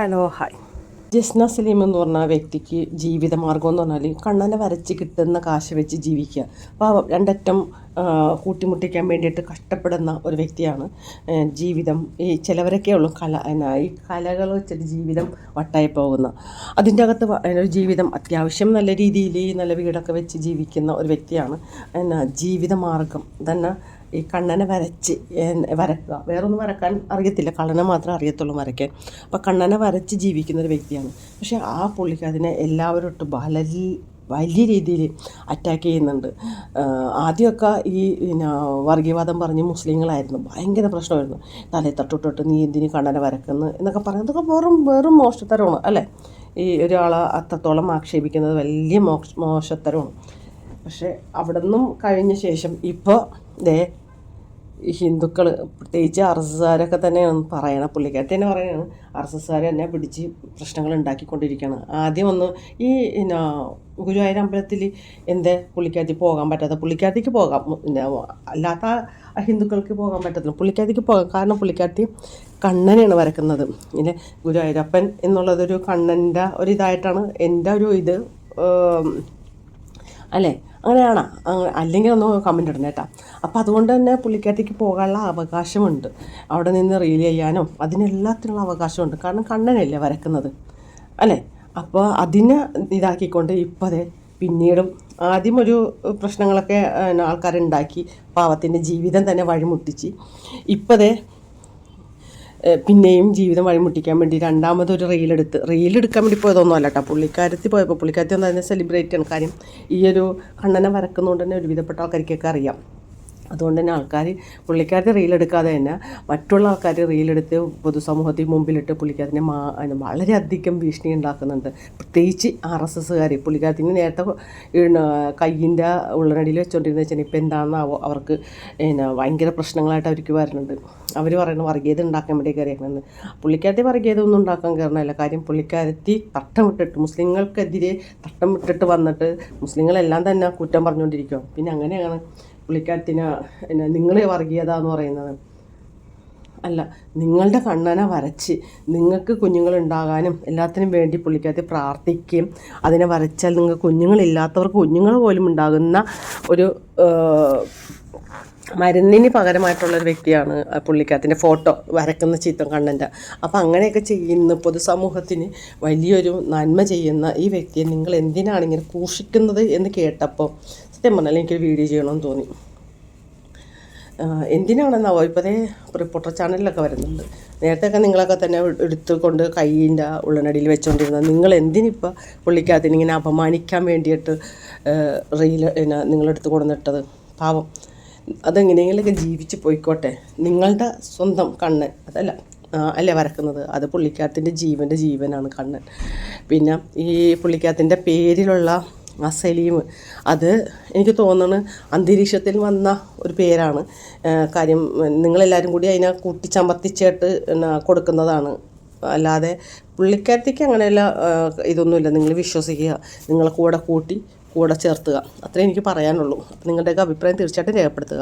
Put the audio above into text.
Hello hi. Jasna Saleem എന്ന് പറഞ്ഞ വ്യക്തിക്ക് ജീവിതമാർഗം എന്ന് പറഞ്ഞാൽ കണ്ണനെ വരച്ച് കിട്ടുന്ന കാശ് വെച്ച് ജീവിക്കുക. പാവം രണ്ടറ്റം കൂട്ടിമുട്ടിക്കാൻ വേണ്ടിയിട്ട് കഷ്ടപ്പെടുന്ന ഒരു വ്യക്തിയാണ്. ജീവിതം ഈ ചിലവരൊക്കെ ഉള്ളൂ കല ഈ കലകൾ വെച്ചിട്ട് ജീവിതം വട്ടായി പോകുന്ന. അതിന്റെ അകത്ത് ഒരു ജീവിതം അത്യാവശ്യം നല്ല രീതിയിൽ നല്ല വീടൊക്കെ വെച്ച് ജീവിക്കുന്ന ഒരു വ്യക്തിയാണ്. എന്നാ ജീവിതമാർഗം തന്നെ ഈ കണ്ണനെ വരച്ച് വരക്കുക വേറൊന്നും വരക്കാൻ അറിയത്തില്ല. കണ്ണനെ മാത്രമേ അറിയത്തുള്ളൂ വരയ്ക്കാൻ. അപ്പോൾ കണ്ണനെ വരച്ച് ജീവിക്കുന്ന ഒരു വ്യക്തിയാണ്. പക്ഷേ ആ പുള്ളിക്ക് അതിനെ എല്ലാവരോട്ട് വളരെ വലിയ രീതിയിൽ അറ്റാക്ക് ചെയ്യുന്നുണ്ട്. ആദ്യമൊക്കെ ഈ പിന്നെ വർഗീയവാദം പറഞ്ഞ് മുസ്ലിങ്ങളായിരുന്നു. ഭയങ്കര പ്രശ്നമായിരുന്നു. തലയിൽ തട്ടിട്ടിട്ട് നീ എന്തിനു കണ്ണനെ വരക്കുന്നു എന്നൊക്കെ പറയുന്നത് അതൊക്കെ വെറും വെറും മോശത്തരമാണ് അല്ലേ? ഈ ഒരാളെ അത്രത്തോളം ആക്ഷേപിക്കുന്നത് വലിയ മോശ മോശത്തരമാണ്. പക്ഷേ അവിടെ നിന്നും കഴിഞ്ഞ ശേഷം ഇപ്പോൾ ദേ ഈ ഹിന്ദുക്കൾ പ്രത്യേകിച്ച് ആർ എസ് എസ്സുകാരൊക്കെ തന്നെയാണ് പറയണ പുള്ളിക്കാരത്തി തന്നെ പറയണതാണ്. ആർ എസ് എസ്സുകാർ തന്നെ പിടിച്ച് പ്രശ്നങ്ങൾ ഉണ്ടാക്കിക്കൊണ്ടിരിക്കുകയാണ് ആദ്യം ഒന്ന് ഈ ഗുരുവായൂർ അമ്പലത്തിൽ എന്തേ പുള്ളിക്കാരത്തി പോകാൻ പറ്റാത്ത പുള്ളിക്കാരത്തിക്ക് പോകാം. അല്ലാത്ത ഹിന്ദുക്കൾക്ക് പോകാൻ പറ്റത്തില്ല. പുള്ളിക്കാരത്തിക്ക് പോകാം. കാരണം പുള്ളിക്കാരത്തി കണ്ണനെയാണ് വരക്കുന്നത്. പിന്നെ ഗുരുവായൂരപ്പൻ എന്നുള്ളതൊരു കണ്ണന്റെ ഒരു ഇതായിട്ടാണ് എന്റെ ഒരു ഇത്. അല്ലേ? അങ്ങനെയാണോ. അങ്ങനെ അല്ലെങ്കിൽ ഒന്ന് കമന്റ് ഇടണം കേട്ടോ. അപ്പോൾ അതുകൊണ്ട് തന്നെ പുള്ളിക്കാരത്തേക്ക് പോകാനുള്ള അവകാശമുണ്ട്. അവിടെ നിന്ന് റീൽ ചെയ്യാനും അതിനെല്ലാത്തിനുള്ള അവകാശമുണ്ട്. കാരണം കണ്ണനല്ലേ വരക്കുന്നത്. അല്ലേ? അപ്പോൾ അതിനെ ഇതാക്കിക്കൊണ്ട് ഇപ്പോൾ അതെ പിന്നീടും ആദ്യം ഒരു പ്രശ്നങ്ങളൊക്കെ ആൾക്കാരുണ്ടാക്കി. പാവത്തിന്റെ ജീവിതം തന്നെ വഴിമുട്ടിച്ച്. ഇപ്പോഴേ പിന്നെയും ജീവിതം വഴിമുട്ടിക്കാൻ വേണ്ടി രണ്ടാമതൊരു റീലെടുത്ത് റീലെടുക്കാൻ വേണ്ടി പോയതൊന്നും അല്ല കേട്ടോ പുള്ളിക്കാരത്തി പോയപ്പോൾ പുള്ളിക്കാരത്തി ഒന്ന് അതിനെ സെലിബ്രേറ്റ് ചെയ്യണം. കാര്യം ഈ ഒരു കണ്ണനെ വരക്കുന്നതുകൊണ്ട് തന്നെ ഒരുവിധപ്പെട്ട ആൾക്കാർക്കൊക്കെ അറിയാം. അതുകൊണ്ട് തന്നെ ആൾക്കാർ പുള്ളിക്കാരത്തെ റീലെടുക്കാതെ തന്നെ മറ്റുള്ള ആൾക്കാർ റീലെടുത്ത് പൊതുസമൂഹത്തിൽ മുമ്പിലിട്ട് പുള്ളിക്കാരനെ മാ വളരെയധികം ഭീഷണി ഉണ്ടാക്കുന്നുണ്ട്. പ്രത്യേകിച്ച് ആർ എസ് എസ്സുകാർ പുള്ളിക്കാരത്തിന് നേരത്തെ കയ്യിന്റെ ഉള്ളനടിയിൽ വെച്ചുകൊണ്ടിരുന്ന വെച്ചാൽ ഇപ്പോൾ എന്താണെന്നാവോ അവർക്ക് പിന്നെ ഭയങ്കര പ്രശ്നങ്ങളായിട്ട് അവർക്ക് വരുന്നുണ്ട്. അവർ പറയുന്നത് വർഗീയത ഉണ്ടാക്കാൻ വേണ്ടി കയറിയേക്കുന്നത് പുള്ളിക്കാരത്തി വർഗീയത ഒന്നും ഉണ്ടാക്കാൻ കയറണമല്ല കാര്യം പുള്ളിക്കാരത്തി തട്ടം വിട്ടിട്ട് മുസ്ലിങ്ങൾക്കെതിരെ തട്ടം വിട്ടിട്ട് വന്നിട്ട് മുസ്ലിങ്ങളെല്ലാം തന്നെ കുറ്റം പറഞ്ഞുകൊണ്ടിരിക്കുക പിന്നെ അങ്ങനെയാണ് പുള്ളിക്കാരത്തിന് പിന്നെ നിങ്ങൾ വർഗീയത എന്ന് പറയുന്നത്. അല്ല നിങ്ങളുടെ കണ്ണനെ വരച്ച് നിങ്ങൾക്ക് കുഞ്ഞുങ്ങളുണ്ടാകാനും എല്ലാത്തിനും വേണ്ടി പുള്ളിക്കകത്ത് പ്രാർത്ഥിക്കുകയും അതിനെ വരച്ചാൽ നിങ്ങൾക്ക് കുഞ്ഞുങ്ങളില്ലാത്തവർക്ക് കുഞ്ഞുങ്ങൾ പോലും ഉണ്ടാകുന്ന ഒരു മരുന്നിന് പകരമായിട്ടുള്ളൊരു വ്യക്തിയാണ് പുള്ളിക്കാരത്തിന്റെ ഫോട്ടോ വരക്കുന്ന ചിത്രം കണ്ണന്റെ. അപ്പം അങ്ങനെയൊക്കെ ചെയ്യുന്ന പൊതുസമൂഹത്തിന് വലിയൊരു നന്മ ചെയ്യുന്ന ഈ വ്യക്തിയെ നിങ്ങൾ എന്തിനാണ് ഇങ്ങനെ ക്രൂശിക്കുന്നത് എന്ന് കേട്ടപ്പോൾ സത്യം പറഞ്ഞാൽ എനിക്കൊരു വീഡിയോ ചെയ്യണമെന്ന് തോന്നി. എന്തിനാണെന്നാവോ ഇപ്പോഴേ റിപ്പോർട്ടർ ചാനലിലൊക്കെ വരുന്നുണ്ട്. നേരത്തെ നേരത്തെയൊക്കെ നിങ്ങളൊക്കെ തന്നെ എടുത്തുകൊണ്ട് കൈയിന്റെ ഉള്ളനടിയിൽ വെച്ചുകൊണ്ടിരുന്നത് നിങ്ങൾ എന്തിനിപ്പോൾ പുള്ളിക്കകത്തിന് ഇങ്ങനെ അപമാനിക്കാൻ വേണ്ടിയിട്ട് റീൽ പിന്നെ നിങ്ങളെടുത്ത് കൊണ്ടുവന്നിട്ടത്? പാവം. അതെങ്ങനെയെങ്കിലൊക്കെ ജീവിച്ച് പോയിക്കോട്ടെ. നിങ്ങളുടെ സ്വന്തം കണ്ണൻ അതല്ല അല്ലേ വരക്കുന്നത്? അത് പുള്ളിക്കാരത്തിന്റെ ജീവന്റെ ജീവനാണ് കണ്ണൻ. പിന്നെ ഈ പുള്ളിക്കാരത്തിന്റെ പേരിലുള്ള ആ സലീം അത് എനിക്ക് തോന്നുന്നു അന്തരീക്ഷത്തിൽ വന്ന ഒരു പേരാണ്. കാര്യം നിങ്ങളെല്ലാവരും കൂടി അതിനെ കൂട്ടിച്ചമർത്തിച്ചിട്ട് കൊടുക്കുന്നതാണ്. അല്ലാതെ പുള്ളിക്കാരത്തേക്ക് അങ്ങനെയല്ല ആ, ഇതൊന്നുമില്ല. നിങ്ങൾ വിശ്വസിക്കുക. നിങ്ങളെ കൂടെ കൂട്ടി കൂടെ ചേർത്തുക. അത്രേ എനിക്ക് പറയാനുള്ളൂ. നിങ്ങളുടെയൊക്കെ അഭിപ്രായം തീർച്ചയായിട്ടും രേഖപ്പെടുത്തുക.